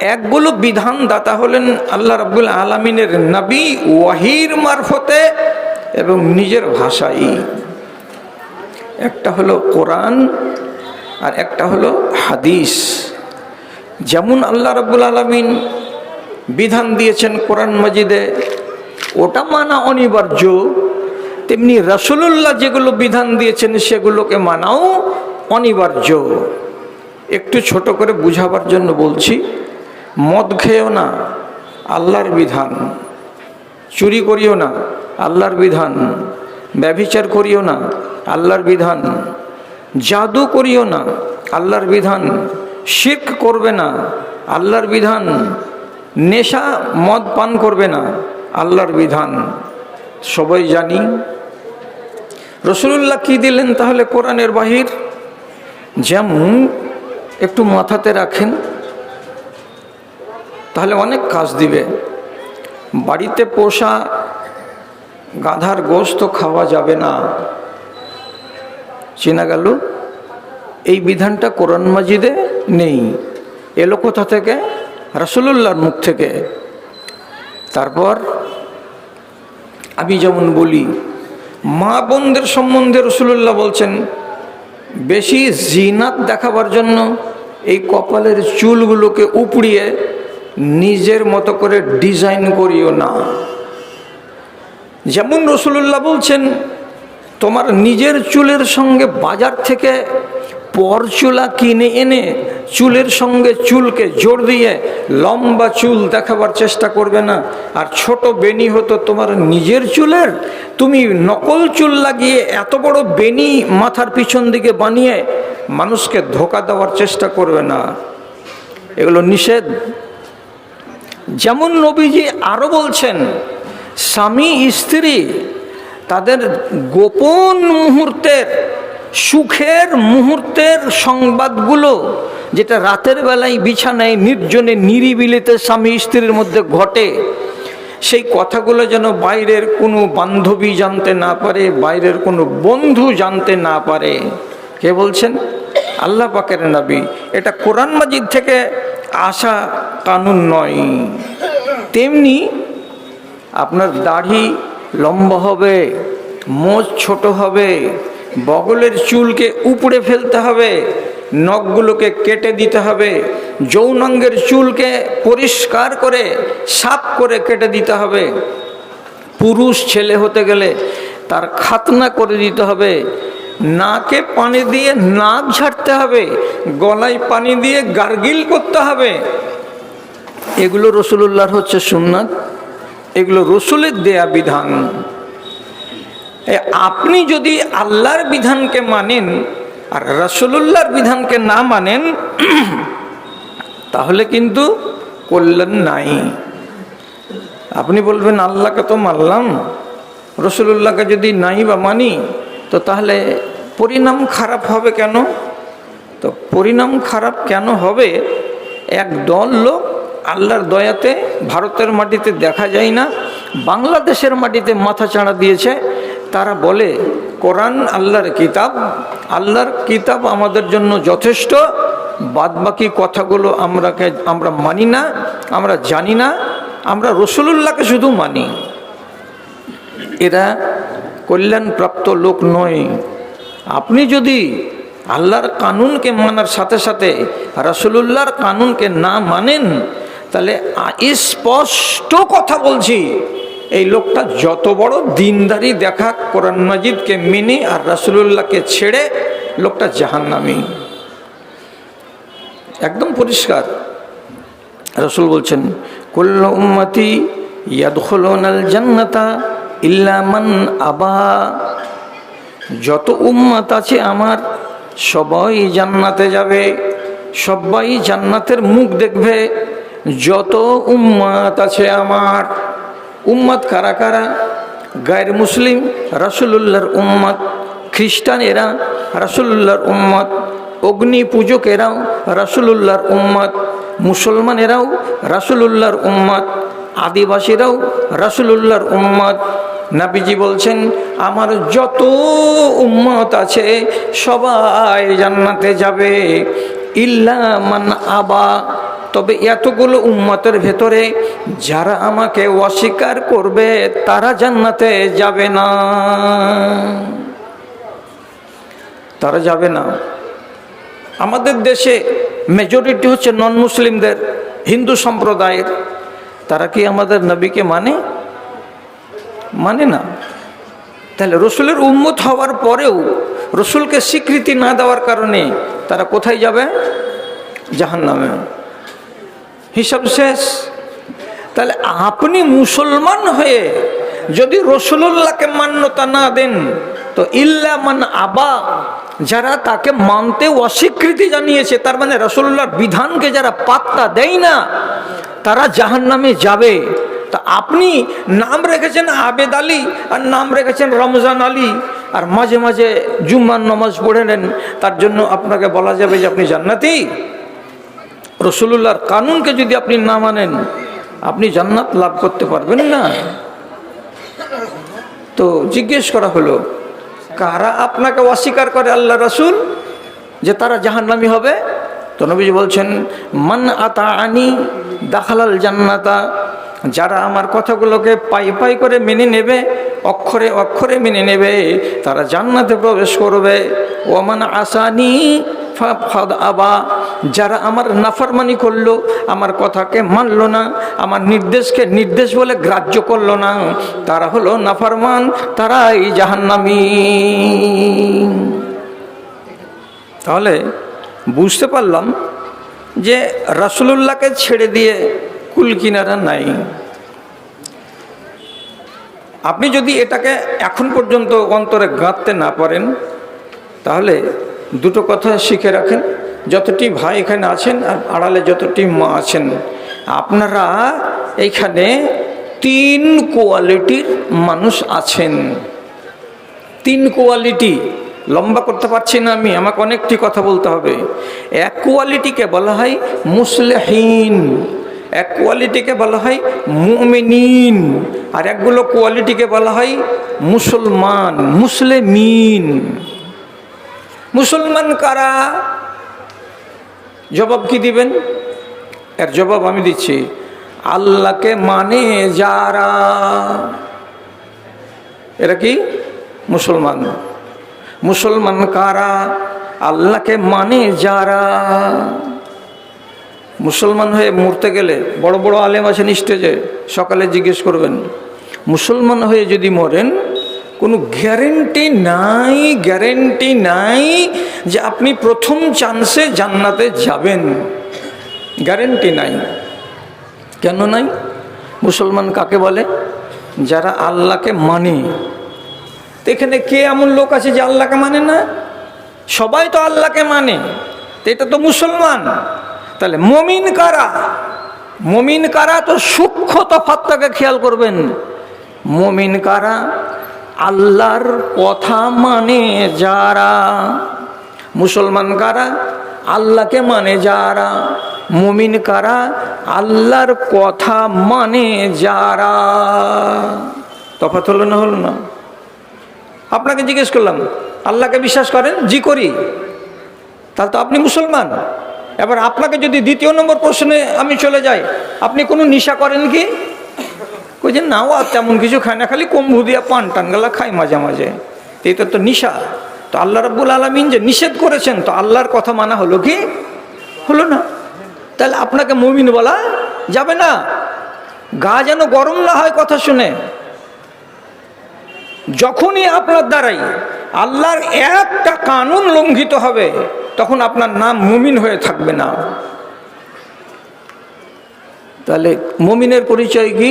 একগুলো বিধানদাতা হলেন আল্লাহ রাব্বুল আলমিনের নবী, ওয়াহির মারফতে এবং নিজের ভাষাই। একটা হলো কোরআন আর একটা হলো হাদিস। যেমন আল্লাহ রাব্বুল আলমিন বিধান দিয়েছেন কোরআন মাজিদে, ওটা মানা অনিবার্য। তেমনি রসুল্লাহ যেগুলো বিধান দিয়েছেন সেগুলোকে মানাও অনিবার্য। একটু ছোট করে বুঝাবার জন্য বলছি মদ খেয়েও না, আল্লাহর বিধান। চুরি করিও না, আল্লাহর বিধান। ব্যভিচার করিও না, আল্লাহর বিধান। জাদু করিও না, আল্লাহর বিধান। শির্ক করবে না, আল্লাহর বিধান। নেশা, মদ পান করবে না, আল্লাহর বিধান। সবাই জানি। রসুল্লাহ কি দিলেন তাহলে কোরআনের বাহির? যেমন একটু মাথাতে রাখেন তাহলে অনেক কাজ দিবে। বাড়িতে পোষা গাধার গোস্ত খাওয়া যাবে না। চেনা গেল? এই বিধানটা কোরআন মাজিদে নেই। এলো কোথা থেকে? রসুল্লাহর মুখ থেকে। তারপর আমি যেমন বলি, মা বোনদের সম্বন্ধে রসুল্লাহ বলছেন, বেশি জিনাত দেখাবার জন্য এই কপালের চুলগুলোকে উপড়িয়ে নিজের মতো করে ডিজাইন করিও না। যেমন রসুল্লাহ বলছেন, তোমার নিজের চুলের সঙ্গে বাজার থেকে পরচুলা কিনে এনে চুলের সঙ্গে চুলকে জোর দিয়ে লম্বা চুল দেখাবার চেষ্টা করবে না। আর ছোট বেনি হতো তোমার নিজের চুলের। তুমি নকল চুল লাগিয়ে এত বড় বেনি মাথার পিছন দিকে বানিয়ে মানুষকে ধোকা দেওয়ার চেষ্টা করবে না। এগুলো নিষেধ। যেমন নবীজি আরও বলছেন, স্বামী, স্ত্রী তাদের গোপন মুহূর্তের, সুখের মুহূর্তের সংবাদগুলো যেটা রাতের বেলায় বিছানায় নির্জনে নিরিবিলিতে স্বামী, স্ত্রীর মধ্যে ঘটে, সেই কথাগুলো যেন বাইরের কোনো বান্ধবী জানতে না পারে, বাইরের কোনো বন্ধু জানতে না পারে। কে বলছেন? আল্লাহ পাকের নবী। এটা কোরআন মাজিদ থেকে আসা কানুন নয়। তেমনি আপনার দাড়ি লম্বা হবে মোচ ছোট হবে, বগলের চুলকে উপড়ে ফেলতে হবে, নখগুলোকে কেটে দিতে হবে, যৌনাঙ্গের চুলকে পরিষ্কার করে, সাফ করে কেটে দিতে হবে। পুরুষ ছেলে হতে গেলে তার খাতনা করে দিতে হবে নাকে পানি দিয়ে নাক ঝাড়তে হবে, গলায় পানি দিয়ে গার্গিল করতে হবে। এগুলো রসুল্লাহর হচ্ছে সুন্নাত, এগুলো রসুলের দেয়া বিধান। আপনি যদি আল্লাহর বিধানকে মানেন আর রসুল্লাহর বিধানকে না মানেন, তাহলে কিন্তু কল্যাণ নাই। আপনি বলবেন, আল্লাহকে তো মানলাম রসুল্লাহকে যদি নাই বা মানি, তো তাহলে পরিণাম খারাপ হবে কেন? তো পরিণাম খারাপ কেন হবে? এক দল লোক আল্লাহর দয়াতে ভারতের মাটিতে দেখা যায় না, বাংলাদেশের মাটিতে মাথা চাড়া দিয়েছে। তারা বলে, কোরআন আল্লাহর কিতাব আল্লাহর কিতাব আমাদের জন্য যথেষ্ট, বাদবাকি কথাগুলো আমরাকে, আমরা মানি না, আমরা জানি না, আমরা রসুলুল্লাহকে শুধু মানি। এরা কল্যাণপ্রাপ্ত লোক নয়। আপনি যদি আল্লাহর কানুনকে মানার সাথে সাথে রসুলুল্লাহর কানুনকে না মানেন, তাহলে স্পষ্ট কথা বলছি, এই লোকটা যত বড় দিনদারি দেখা কোরআন মাজিদকে মেনে আর রসুলুল্লাহকে ছেড়ে লোকটা জাহান্নামি। একদম পরিষ্কার। রসুল বলছেন, কুল্ল উম্মতি ইয়াদখলুনাল জান্নাতা ইল্লা মান আবা যত উম্মত আছে আমার, সবাই জান্নাতে যাবে, সবাই জান্নাতের মুখ দেখবে। যত উম্মাত আছে আমার উম্মাদ কারা কারা? গায়ের মুসলিম, রাসুলুল্লাহর উম্মাদ খ্রিস্টান এরা, রাসুলুল্লাহর উম্মাদ অগ্নি পূজকেরাও রাসুলুল্লাহর উম্মাদ মুসলমানেরাও রাসুলুল্লাহর উম্মাদ আদিবাসীরাও, রাসুলুল্লাহর উম্মাদ নাবিজি বলছেন, আমার যত উম্মত আছে, সবাই জান্নাতে যাবে। ইল্লা মান আবা। তবে এতগুলো উম্মতের ভেতরে যারা আমাকে অস্বীকার করবে, তারা জান্নাতে যাবে না। তারা যাবে না। আমাদের দেশে মেজরিটি হচ্ছে নন মুসলিমদের হিন্দু সম্প্রদায়ের। তারা কি আমাদের নবীকে মানে? মানে না? তাহলে রসুলের উম্মত হওয়ার পরেও রসুলকে স্বীকৃতি না দেওয়ার কারণে তারা কোথায় যাবে? জাহান নামে হিসাব শেষ। তাহলে আপনি মুসলমান হয়ে যদি রসুল্লাহকে মান্যতা না দেন, তো ইল্লা মান আবা, যারা তাকে মানতে অস্বীকৃতি জানিয়েছে, তার মানে রসুল্লাহর বিধানকে যারা পাত্তা দেয় না, তারা জাহান নামে যাবে। তা আপনি নাম রেখেছেন আবেদ আলী আর নাম রেখেছেন রমজান আলী। আর মাঝে মাঝে জুম্মার নমাজ পড়ে নেন, তার জন্য আপনাকে বলা যাবে যে আপনি জান্নাতি। রসুল্লাহর কানুনকে যদি আপনি না মানেন, আপনি জান্নাত লাভ করতে পারবেন না। তো জিজ্ঞেস করা হলো, কারা আপনাকে অস্বীকার করে আল্লাহ রসুল যে তারা জাহান্নামি হবে? তো নবীজি বলছেন, মান আতা আনি দাখালাল জান্নাতা যারা আমার কথাগুলোকে পাই পাই করে মেনে নেবে, অক্ষরে অক্ষরে মেনে নেবে, তারা জান্নাতে প্রবেশ করবে। ওমান আসানি ফাদ আবা, যারা আমার নাফরমানি করল, আমার কথাকে মানলো না, আমার নির্দেশকে নির্দেশ বলে গ্রাহ্য করল না, তারা হলো নাফরমান, তারাই জাহান্নামি। তাহলে বুঝতে পারলাম যে রাসুলুল্লাহকে ছেড়ে দিয়ে কুল কিনারা নাই। আপনি যদি এটাকে এখন পর্যন্ত অন্তরে গাঁথতে না পারেন, তাহলে দুটো কথা শিখে রাখেন। যতটি ভাই এখানে আছেন আর আড়ালে যতটি মা আছেন, আপনারা এইখানে তিন কোয়ালিটির মানুষ আছেন। তিন কোয়ালিটি। লম্বা করতে পারছি না আমি, আমাকে অনেকটি কথা বলতে হবে। এক কোয়ালিটিকে বলা হয় মুসলেহীন। এক কোয়ালিটিকে বলা হয় মুমিনিন, আর একগুলো কোয়ালিটিকে বলা হয় মুসলমান, মুসলিমিন। মুসলমান কারা? জবাব কি দিবেন? এর জবাব আমি দিচ্ছি, আল্লাহকে মানে যারা, এরা কি? মুসলমান। মুসলমান কারা? আল্লাহকে মানে যারা। মুসলমান হয়ে মরতে গেলে বড় বড় আলেম আছেন স্টেজে সকালে জিজ্ঞেস করবেন, মুসলমান হয়ে যদি মরেন, কোনো গ্যারেন্টি নাই গ্যারেন্টি নাই যে আপনি প্রথম চান্সে জান্নাতে যাবেন? গ্যারেন্টি নাই। কেন নাই? মুসলমান কাকে বলে? যারা আল্লাহকে মানে। এখানে কে এমন লোক আছে যে আল্লাহকে মানে না? সবাই তো আল্লাহকে মানে। এটা তো মুসলমান। তাহলে মমিন কারা? মমিন কারা তো সূক্ষ্ম তফাত্তাকে খেয়াল করবেন। মমিন কারা? আল্লাহর কথা মানে যারা। মুসলমান কারা? আল্লাহকে মানে যারা। মুমিন কারা? আল্লাহর কথা মানে যারা। তফাত হলো না হলো না? আপনাকে জিজ্ঞেস করলাম, আল্লাহকে বিশ্বাস করেন? জি করি। তাহলে তো আপনি মুসলমান। এবার আপনাকে যদি দ্বিতীয় নম্বর প্রশ্নে আমি চলে যাই, আপনি কোনো নিশা করেন কি? যে নাও আর তেমন কিছু খায় না, খালি কম্বু দিয়া পান টান গালা খাই মাঝে মাঝে। এটা তো নিশা। তো আল্লাহ রাব্বুল আলমিন যে নিষেধ করেছেন, তো আল্লাহর কথা মানা হলো কি? হলো না। তাহলে আপনাকে মুমিন বলা যাবে না। গা যেন গরম না হয় কথা শুনে। যখনই আপনার দ্বারাই আল্লাহর একটা কানুন লঙ্ঘিত হবে তখন আপনার নাম মুমিন হয়ে থাকবে না। তাহলে মুমিনের পরিচয় কি?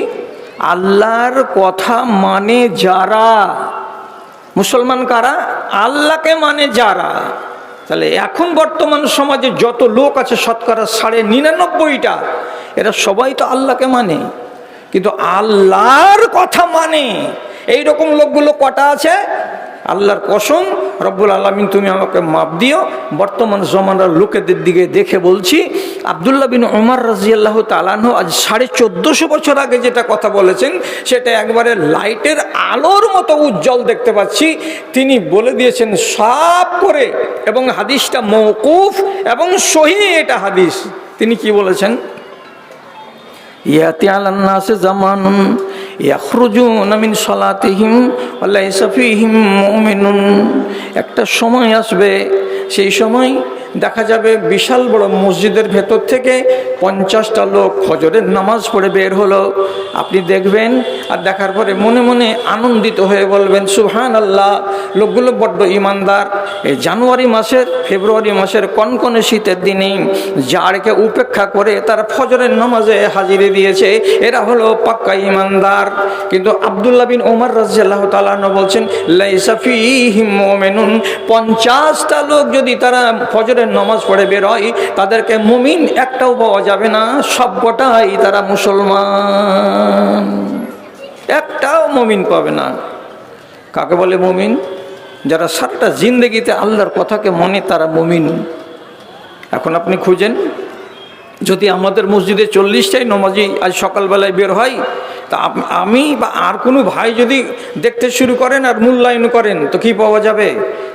আল্লাহর কথা মানে যারা। মুসলমান কারা? আল্লাহকে মানে যারা। তাহলে এখন বর্তমান সমাজে যত লোক আছে শতকরা সাড়ে নিরানব্বইটা, এরা সবাই তো আল্লাহকে মানে। কিন্তু আল্লাহর কথা মানে। এই রকম লোকগুলো কটা আছে? আল্লাহর কসম, রব্বুল আলমিন তুমি আমাকে মাপ দিও। বর্তমান জমানার লোকেদের দিকে দেখে বলছি, আবদুল্লাহ বিন ওমর রাজিয়াল্লাহ তালাহ আজ সাড়ে চোদ্দোশো বছর আগে যেটা কথা বলেছেন, সেটা একবারে লাইটের আলোর মতো উজ্জ্বল দেখতে পাচ্ছি। তিনি বলে দিয়েছেন সব করে। এবং হাদিসটা মৌকুফ এবং সহি এটা হাদিস। তিনি কি বলেছেন? ইয়াতি আলান্নাসে জামানুন একটা সময় আসবে সেই সময় দেখা যাবে বিশাল বড় মসজিদের ভেতর থেকে পঞ্চাশটা লোক ফজরের নামাজ পড়ে বের হলো। আপনি দেখবেন আর দেখার পরে মনে মনে আনন্দিত হয়ে বলবেন সুহান আল্লাহ লোকগুলো বড্ড ইমানদার। এই জানুয়ারি মাসের, ফেব্রুয়ারি মাসের কনকনে শীতের দিনেই জাড়কে উপেক্ষা করে তারা ফজরের নামাজে হাজিরে দিয়েছে, এরা হলো পাক্কা ইমানদার। কিন্তু আবদুল্লাহ বিন ওমর রাজিয়াল্লাহ তালান বলছেন লাইসাফি হিমেনুন পঞ্চাশটা লোক যদি তারা ফজরের নামাজ পড়ে বেরোয় তাদেরকে মুমিন একটাও পাওয়া যাবে না সবকটাই তারা মুসলমান। একটাও মুমিন পাবে না। কাকে বলে মুমিন? যারা সারাটা জিন্দগিতে আল্লাহর কথাকে মনে তারা মুমিন। এখন আপনি খুঁজেন, যদি আমাদের মসজিদে চল্লিশটাই নমাজি আজ সকালবেলায় বের হয় তা আমি বা আর কোনো ভাই যদি দেখতে শুরু করেন আর মূল্যায়ন করেন, তো কি পাওয়া যাবে?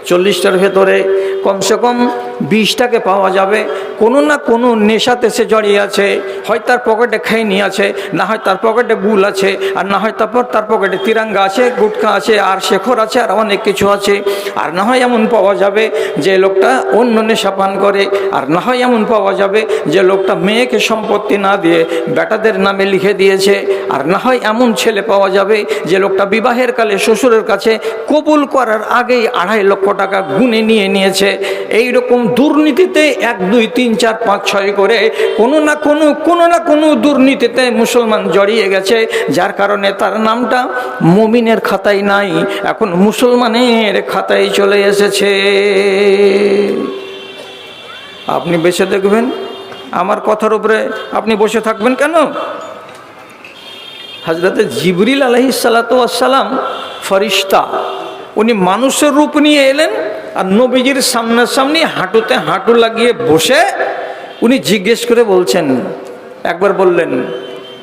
চল্লিশটার ভেতরে কমসে কম বিশটাকে পাওয়া যাবে। কোনো না কোনো নেশাতে সে জড়িয়ে আছে, হয় তার পকেটে খেয়ে আছে, না হয় তার পকেটে গুল আছে, আর না হয় তারপর তার পকেটে তিরাঙ্গা আছে, গুটকা আছে, আর শেখর আছে, আর অনেক কিছু আছে। আর না হয় এমন পাওয়া যাবে যে লোকটা অন্য নেশা পান করে, আর না হয় এমন পাওয়া যাবে যে লোকটা মেয়েকে সম্পত্তি না দিয়ে বেটাদের নামে লিখে দিয়েছে, আর না হয় এমন ছেলে পাওয়া যাবে যে লোকটা বিবাহের কালে শ্বশুরের কাছে কবুল করার আগেই আড়াই লক্ষ টাকা গুনে নিয়ে নিয়েছে। এই রকম দুর্নীতিতে এক, দুই, তিন, চার, পাঁচ, ছয় করে কোনো না কোনো কোনো না কোনো দুর্নীতিতে মুসলমান জড়িয়ে গেছে, যার কারণে তার নামটা মুমিনের খাতায় নাই, এখন মুসলমানের খাতায় চলে এসেছে। আপনি বেছে দেখবেন আমার কথার উপরে আপনি বসে থাকবেন কেন? হজরতে জিবরিল আলহি সালাতাম ফরিস্তা উনি মানুষের রূপ নিয়ে এলেন আর নবীজির সামনাসামনি হাঁটুতে হাঁটু লাগিয়ে বসে উনি জিজ্ঞেস করে বলছেন, একবার বললেন,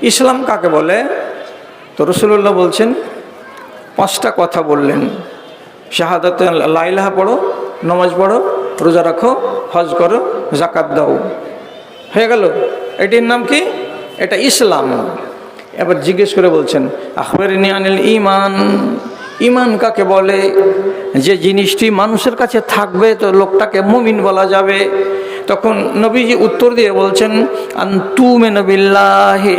ইসলাম কাকে বলে? তো রসুল্লাহ বলছেন, পাঁচটা কথা বললেন। শাহাদাতে লাইলাহা পড়ো, নমাজ পড়ো, রোজা রাখো, হজ করো জাকাত দাও। হয়ে গেল। এটির নাম কি? এটা ইসলাম। এবার জিজ্ঞেস করে বলছেন আখবর নিয়ানিল ইমান ইমান কাকে বলে? যে জিনিসটি মানুষের কাছে থাকবে তো লোকটাকে মুমিন বলা যাবে। তখন নবীজি উত্তর দিয়ে বলছেন আন্তু মেনবিল্লাহে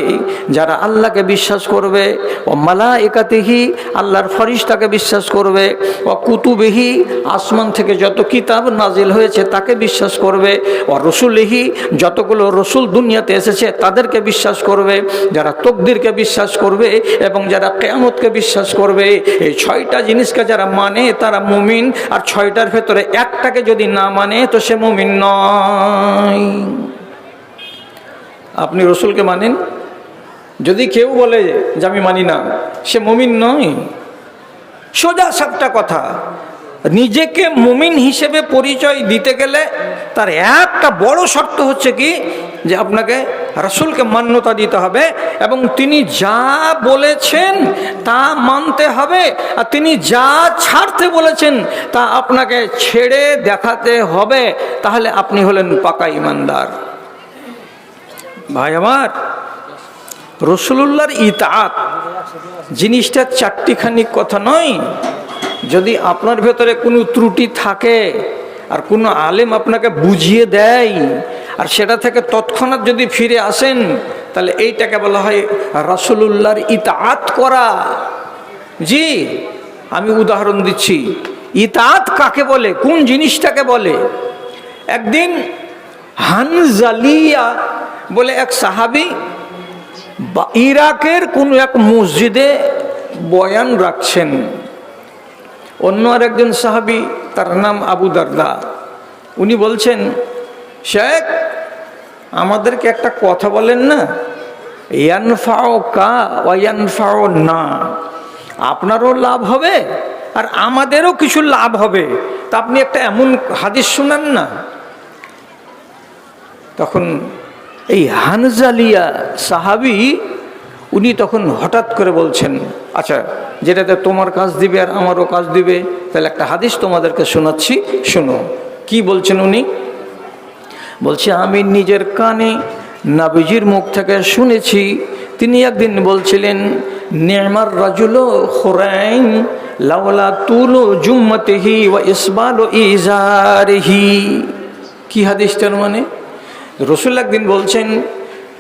যারা আল্লাহকে বিশ্বাস করবে, ও মালা একাতেহি আল্লাহর ফরিস্তাকে বিশ্বাস করবে, ও কুতুবেহি আসমান থেকে যত কিতাব নাজিল হয়েছে তাকে বিশ্বাস করবে, ও রসুলেহি যতগুলো রসুল দুনিয়াতে এসেছে তাদেরকে বিশ্বাস করবে, যারা তকদিরকে বিশ্বাস করবে এবং যারা কেয়ামতকে বিশ্বাস করবে, এই ছয়টা জিনিসকে যারা মানে তারা মুমিন, আর ছয়টার ভেতরে একটাকে যদি না মানে তো সে মুমিন নয়। আপনি রসুলকে মানেন? যদি কেউ বলে যে আমি মানি না, সে মমিন নয়। সোজা সাতটা কথা। নিজেকে মুমিন হিসেবে পরিচয় দিতে গেলে তার একটা বড় শর্ত হচ্ছে কি? যে আপনাকে রসুলকে মান্যতা দিতে হবে এবং তিনি যা বলেছেন তা মানতে হবে আর তিনি যা ছাড়তে বলেছেন তা আপনাকে ছেড়ে দেখাতে হবে। তাহলে আপনি হলেন পাকা ইমানদার। ভাই আমার রসুল্লাহর ইতাত জিনিসটা চারটিখানি কথা নয়। যদি আপনার ভেতরে কোনো ত্রুটি থাকে আর কোনো আলেম আপনাকে বুঝিয়ে দেয় আর সেটা থেকে তৎক্ষণাৎ যদি ফিরে আসেন, তাহলে এইটাকে বলা হয় রাসুলুল্লাহর ইতাত করা। জি, আমি উদাহরণ দিচ্ছি। ইতাত কাকে বলে? কোন জিনিসটাকে বলে? একদিন হানজালিয়া বলে এক সাহাবি ইরাকের কোনো এক মসজিদে বয়ান রাখছেন। অন্য আর একজন সাহাবি, তার নাম আবু দারদা। উনি বলছেন, শেখ, আমাদেরকে একটা কথা বলেন না? ইয়ানফাও কা ওয়ানফাও না। আপনারও লাভ হবে আর আমাদেরও কিছু লাভ হবে। তা আপনি একটা এমন হাদিস শুনান না? তখন এই হানজালিয়া সাহাবি উনি তখন হঠাৎ করে বলছেন আচ্ছা যেটাতে তোমার কাজ দিবে আর আমারও কাজ দিবে, তাহলে একটা হাদিস তোমাদেরকে শোনাচ্ছি, শোনো। কি বলছেন উনি? বলছে, আমি নিজের কানে নাবিজির মুখ থেকে শুনেছি। তিনি একদিন বলছিলেন নেমার রাজুল খোরাইন লাওলা তুলো জুম্মতেহি ও ইসবাল ইজারহি। কি হাদিসটার মানে? রসুল একদিন বলছেন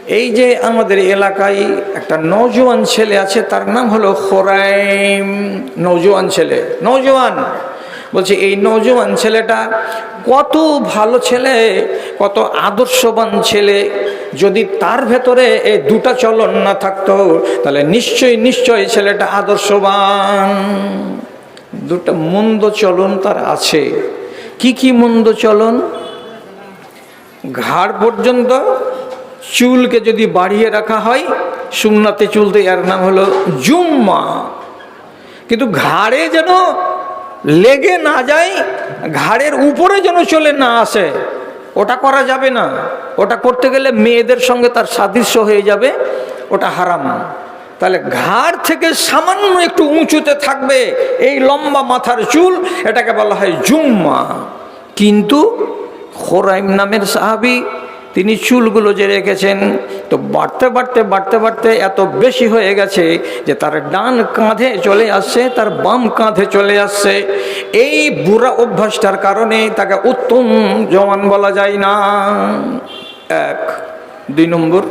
এই যে আমাদের এলাকায় একটা নৌজওয়ান ছেলে আছে, তার নাম হলো খোরাইম। নৌজওয়ান ছেলে। নৌজওয়ান বলছে, এই নৌজওয়ান ছেলেটা কত ভালো ছেলে, কত আদর্শবান ছেলে। যদি তার ভেতরে এই দুটা চলন না থাকতো, তাহলে নিশ্চয়ই নিশ্চয়ই ছেলেটা আদর্শবান। দুটা মন্দ চলন তার আছে। কি কি মন্দ চলন? ঘাড় পর্যন্ত চুলকে যদি বাড়িয়ে রাখা হয়, সুন্নাতে চুলতে এর নাম হলো জুম্মা। কিন্তু ঘাড়ে যেন লেগে না যায়, ঘাড়ের উপরে যেন চলে না আসে, ওটা করা যাবে না। ওটা করতে গেলে মেয়েদের সঙ্গে তার সাদৃশ্য হয়ে যাবে, ওটা হারাম। তাহলে ঘাড় থেকে সামান্য একটু উঁচুতে থাকবে এই লম্বা মাথার চুল, এটাকে বলা হয় জুম্মা। কিন্তু খোরাইম নামের সাহাবি তিনি চুলগুলো যে রেখেছেন, তো বাড়তে বাড়তে বাড়তে বাড়তে এত বেশি হয়ে গেছে যে তার ডান কাঁধে চলে আসছে, তার বাম কাঁধে চলে আসছে। এই বুড়া অভ্যাসটার কারণে তাকে উত্তম জওয়ান বলা যায় না। এক, দুই নম্বর,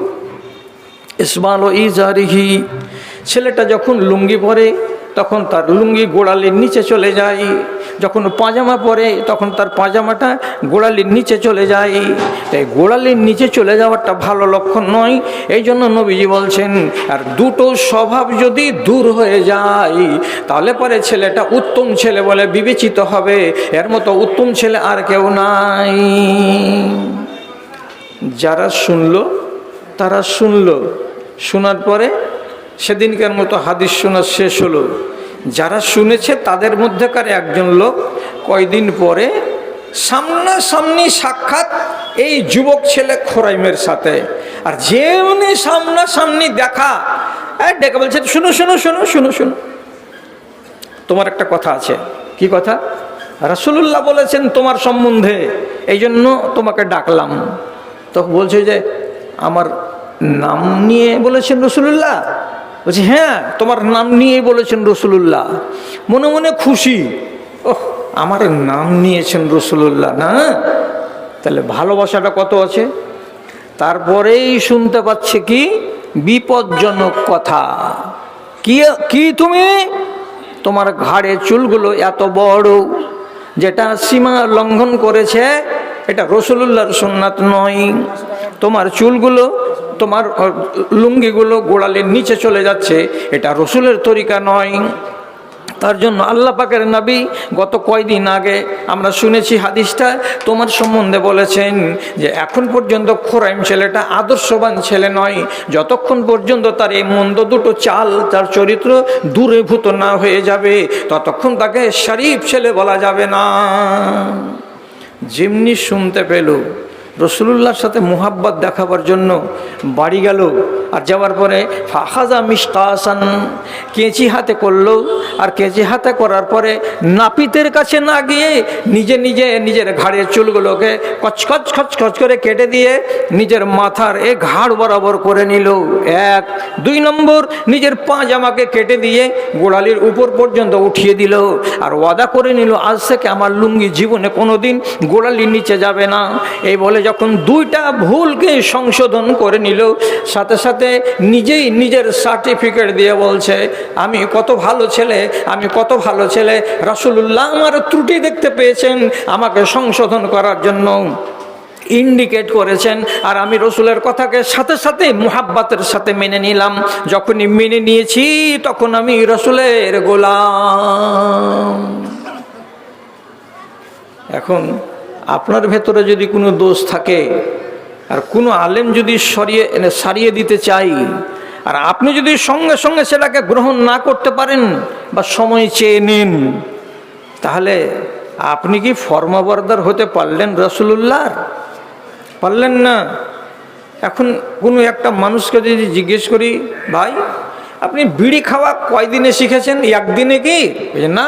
ইসমাল ইজারিহি ছেলেটা যখন লুঙ্গি পরে, তখন তার লুঙ্গি গোড়ালির নিচে চলে যায়। যখন পাজামা পরে, তখন তার পাজামাটা গোড়ালির নিচে চলে যায়। তাই গোড়ালির নিচে চলে যাওয়াটা ভালো লক্ষণ নয়। এই জন্য নবীজি বলছেন, আর দুটো স্বভাব যদি দূর হয়ে যায়, তাহলে পরে ছেলেটা উত্তম ছেলে বলে বিবেচিত হবে। এর মতো উত্তম ছেলে আর কেউ নাই। যারা শুনল, তারা শুনল। শোনার পরে সেদিনকার মতো হাদিস শোনা শেষ হলো। যারা শুনেছে তাদের মধ্যেকার একজন লোক কয়দিন পরে সামনাসামনি সাক্ষাৎ এই যুবক ছেলে খোরাইমের সাথে। আর যেমনি সামনাসামনি দেখা ডেকে বলছে, শুনো শুনো শুনো শুনো শুনো। তোমার একটা কথা আছে। কি কথা? রাসুলুল্লাহ বলেছেন তোমার সম্বন্ধে এই জন্য তোমাকে ডাকলাম। তো বলছে যে, আমার নাম নিয়ে বলেছেন রসুলুল্লাহ? বলছি হ্যাঁ তোমার নাম নিয়ে বলেছেন রসুলুল্লাহ। মনে মনে খুশি। ওহ, আমার নাম নিয়েছেন রসুলুল্লাহ, না? তাহলে ভালোবাসাটা কত আছে? তারপরেই শুনতে পাচ্ছে কি? বিপজ্জনক কথা। কি কি তুমি? তোমার ঘাড়ে চুলগুলো এত বড়, যেটা সীমা লঙ্ঘন করেছে এটা রসুলুল্লাহর সুন্নাত নয়। তোমার চুলগুলো, তোমার লুঙ্গিগুলো গোড়ালের নিচে চলে যাচ্ছে, এটা রসুলের তরিকা নয়। তার জন্য আল্লাহ পাকের নবী গত কয়দিন আগে আমরা শুনেছি হাদিসটা, তোমার সম্বন্ধে বলেছেন যে এখন পর্যন্ত খোরাইম ছেলেটা আদর্শবান ছেলে নয়। যতক্ষণ পর্যন্ত তার এই মন্দ দুটো চাল, তার চরিত্র দূরেভূত না হয়ে যাবে, ততক্ষণ তাকে শরীফ ছেলে বলা যাবে না। যেমনি শুনতে পেল। রসুলুল্লাহর সাথে মোহাব্বত দেখাবার জন্য বাড়ি গেল। আর যাওয়ার পরে ফাহাজা মিসকাসান কেঁচি হাতে করল। আর কেঁচি হাতে করার পরে নাপিতের কাছে না গিয়ে নিজে নিজে নিজের ঘাড়ের চুলগুলোকে কচকচ খচখচ করে কেটে দিয়ে নিজের মাথার এ ঘাড় বরাবর করে নিল। এক, দুই নম্বর, নিজের পা জামাকে কেটে দিয়ে গোড়ালির উপর পর্যন্ত উঠিয়ে দিল। আর ওয়াদা করে নিল, আজ থেকে আমার লুঙ্গি জীবনে কোনোদিন গোড়ালির নিচে যাবে না। এই বলে যখন দুইটা ভুলকে সংশোধন করে নিল, সাথে সাথে নিজেই নিজের সার্টিফিকেট দিয়ে বলছে, আমি কত ভালো ছেলে, আমি কত ভালো ছেলে, রাসুলুল্লাহ আমার ত্রুটি দেখতে পেয়েছেন, আমাকে সংশোধন করার জন্য ইন্ডিকেট করেছেন, আর আমি রসুলের কথাকে সাথে সাথে মুহাব্বাতের সাথে মেনে নিলাম। যখনই মেনে নিয়েছি, তখন আমি রসুলের গোলাম। এখন আপনার ভেতরে যদি কোনো দোষ থাকে, আর কোনো আলেম যদি সরিয়ে সারিয়ে দিতে চাই, আর আপনি যদি সঙ্গে সঙ্গে সেটাকে গ্রহণ না করতে পারেন বা সময় চেয়ে নিন, তাহলে আপনি কি ফর্মাবরদার হতে পারলেন রসুলুল্লাহর? পারলেন না? এখন কোনো একটা মানুষকে যদি জিজ্ঞেস করি, ভাই, আপনি বিড়ি খাওয়া কয়দিনে শিখেছেন? একদিনে কি? না।